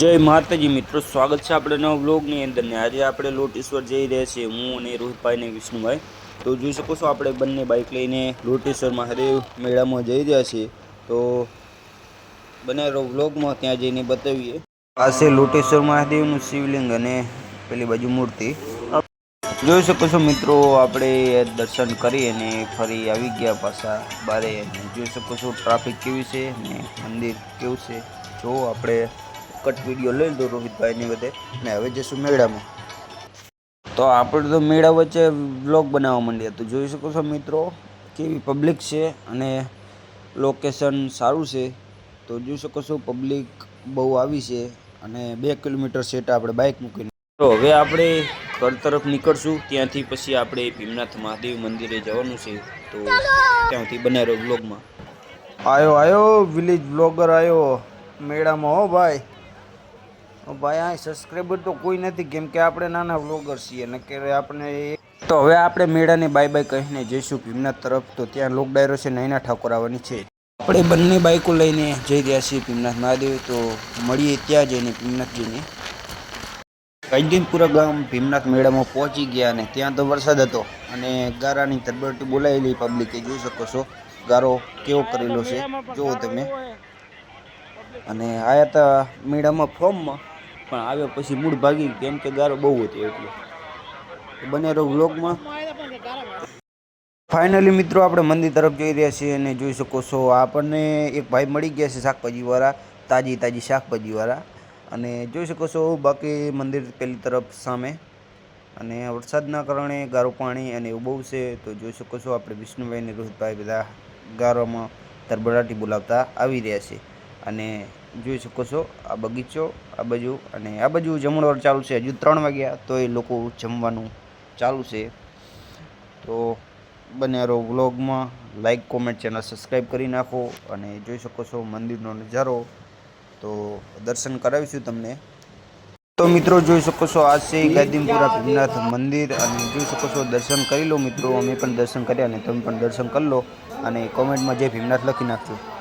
જય માતાજી મિત્રો, સ્વાગત છે આપણે નવા વ્લોગની અંદર ને આજે આપણે લોટેશ્વર જઈ રહ્યા છીએ, હું અને રોહિતભાઈ ને વિષ્ણુભાઈ. તો જોઈ શકો છો આપણે બંને બાઇક લઈને લોટેશ્વર મહાદેવ મેળામાં જઈ રહ્યા છીએ. તો બને વ્લોગમાં ત્યાં જઈને બતાવીએ. પાસે લોટેશ્વર મહાદેવનું શિવલિંગ અને પેલી બાજુ મૂર્તિ. જોઈ શકો છો મિત્રો, આપણે દર્શન કરી અને ફરી આવી ગયા પાછા બારે. જોઈ શકો છો ટ્રાફિક કેવી છે ને મંદિર કેવું છે, જો આપણે કટ વીડિયો લઈ લીધો રોહિતભાઈની બધે. અને હવે જઈશું મેળામાં. તો આપણે તો મેળા વચ્ચે બ્લોગ બનાવવા માંડ્યા. તો જોઈ શકો છો મિત્રો, કેવી પબ્લિક છે અને લોકેશન સારું છે. તો જોઈ શકો છો પબ્લિક બહુ આવી છે અને બે કિલોમીટર સેટ આપણે બાઇક મૂકીને. તો હવે આપણે ઘર તરફ નીકળશું. ત્યાંથી પછી આપણે ભીમનાથ મહાદેવ મંદિરે જવાનું છે. તો ત્યાંથી બનાવ્યો બ્લોગમાં આવ્યો આવ્યો વિલેજ બ્લોગર આવ્યો મેળામાં હો ભાઈ. ભાઈ આ સબસ્ક્રાઈબર તો કોઈ નથી કેમ કે આપણે નાના વ્લોગર છીએ ને કે આપણે તો હવે આપણે મેળાને બાય બાય કહીને જઈશું ભીમનાથ તરફ. તો ત્યાં લોક ડાયરો છે નૈના ઠાકોર આવવાની છે. આપણે બંને બાઇકો લઈને જઈ રહ્યા છીએ ભીમનાથ મહાદેવ. તો મળીએ ત્યાં જઈને ભીમનાથ જઈને. કૈદીનપુરા ગામ ભીમનાથ મેળામાં પહોંચી ગયા અને ત્યાં તો વરસાદ હતો. અને ગારાની તરબરટી બોલાયેલી પબ્લિકે જોઈ શકો છો. ગારો કેવો કરેલો છે જુઓ તમે. અને આયા હતા મેળામાં ફોર્મમાં પણ આવ્યા પછી મૂળ ભાગી કેમ કે ગારો બહુ હતો એટલે. બંને રહો વ્લોગમાં. ફાઇનલી મિત્રો, આપણે મંદિર તરફ જઈ રહ્યા છીએ અને જોઈ શકો છો, આપણને એક ભાઈ મળી ગયા છે શાકભાજીવાળા, તાજી તાજી શાકભાજીવાળા. અને જોઈ શકો છો, બાકી મંદિર પેલી તરફ સામે. અને વરસાદના કારણે ગારો પાણી અને એવું બહુ છે. તો જોઈ શકો છો, આપણે વિષ્ણુભાઈ અને રોહિતભાઈ બધા ગારોમાં તરબડાટી બોલાવતા આવી રહ્યા છે. અને જોઈ શકો છો. આ બગીચો, આ બાજુ અને આ બાજુ જમણવાર ચાલુ છે. હજુ ત્રણ વાગ્યા તો એ લોકો જમવાનું ચાલુ છે. તો બને રહો વ્લોગમાં. લાઇક કોમેન્ટ ચેનલ સબસ્ક્રાઈબ કરી નાખો અને જોઈ શકો છો મંદિરનો નજારો. તો દર્શન કરાવીશું તમને. તો મિત્રો, જોઈ શકો છો આ છે ગાદીમપુરા ભીમનાથ મંદિર અને જોઈ શકો છો દર્શન કરી લો મિત્રો. અમે પણ દર્શન કર્યા અને તમે પણ દર્શન કરી લો અને કોમેન્ટમાં જે ભીમનાથ લખી નાખજો.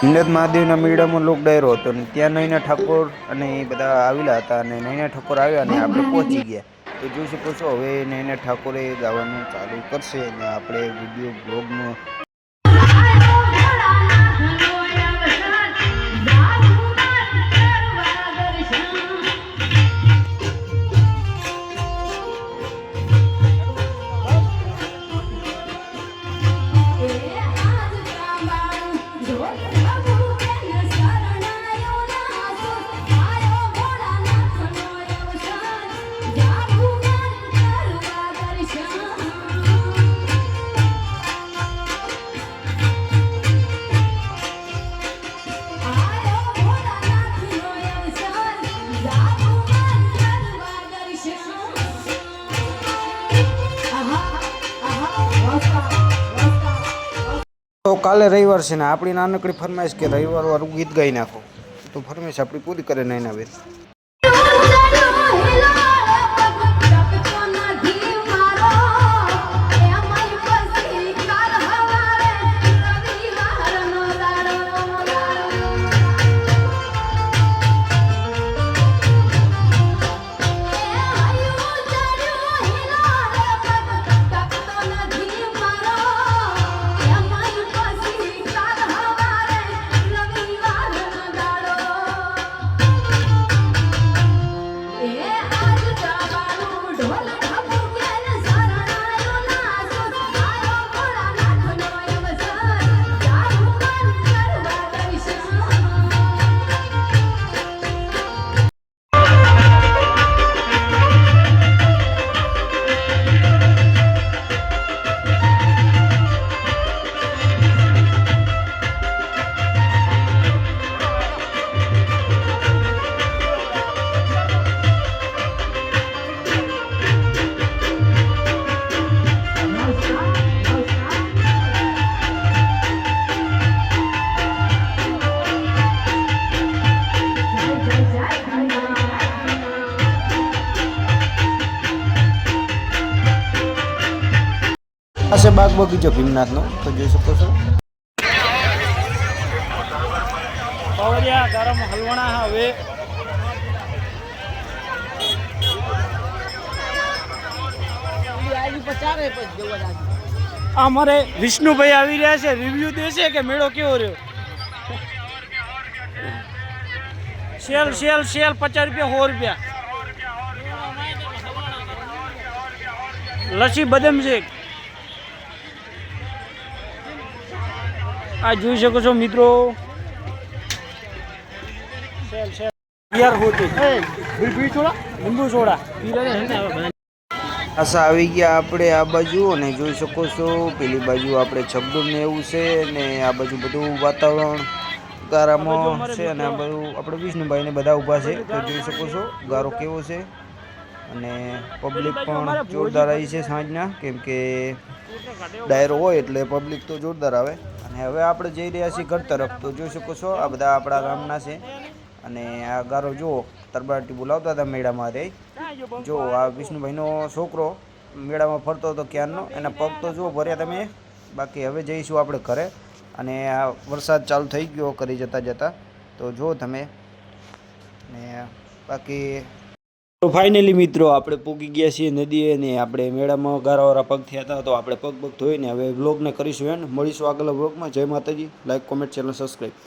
ભીમનાથ મહાદેવના મેળામાં લોક ડાયરો હતો અને ત્યાં નૈના ઠાકોર અને એ બધા આવેલા હતા અને નૈના ઠાકોર આવ્યા અને આપણે પહોંચી ગયા. તો જોઈ શકો છો, હવે નૈના ઠાકોરે ગાવાનું ચાલુ કરશે અને આપણે વીડિયો બ્લોગનું કાલે રવિવાર છે ને આપણી નાનકડી ફરમાઈશ કે રવિવાર વાળું ગીત ગાઈ નાખો. તો ફરમાઈશ આપણી પૂરી કરે નૈના આ બાગ બગીચો ભીમનાથનો, તો જોઈ શકો છો. પવરિયા, ગરમ હલવણા હવે. અમારે વિષ્ણુભાઈ આવી રહ્યા છે રિવ્યુ દેશે કે મેળો કેવો રહ્યો? શેલ શેલ શેલ પચાસ રૂપિયા, સો રૂપિયા. લસી બદમ શેક આ જોઈ શકો છો મિત્રો. આશા આવી ગયા આપણે આ બાજુ અને જોઈ શકો છો પેલી બાજુ આપણે છબડું ને એવું છે ને આ બાજુ બધું વાતાવરણ ગારામાં છે અને આ બધું આપણે વિષ્ણુભાઈ ને બધા ઊભા છે. તો જોઈ શકો છો ગારો કેવો છે અને પબ્લિક પણ જોરદાર આવી છે સાંજના કેમ કે ડાયરો હોય એટલે પબ્લિક તો જોરદાર આવે. હવે આપણે જઈ રહ્યા છીએ ઘર તરફ. તો જોઈ શકો છો, આ બધા આપણા ગામના છે. અને આ ગારો જુઓ તરબાટી બોલાવતા હતા મેળામાં રે જો આ વિષ્ણુભાઈનો છોકરો મેળામાં ફરતો હતો ક્યારનો, એના પગ તો જુઓ, ભર્યા તમે. બાકી હવે જઈશું આપણે ઘરે. અને આ વરસાદ ચાલુ થઈ ગયો, કરી જતા જતા. તો જુઓ તમે. ને બાકી તો ફાઇનલી મિત્રો આપણે પૂગી ગયા છીએ નદીએ ને આપણે મેળામાં ગારાવાળા પગ થયા હતા, તો આપણે પગ પગ ધોઈને હવે વ્લોગને કરીશું એન્ડ. મળીશું આગળ વ્લોગમાં જય માતાજી. Like comment channel subscribe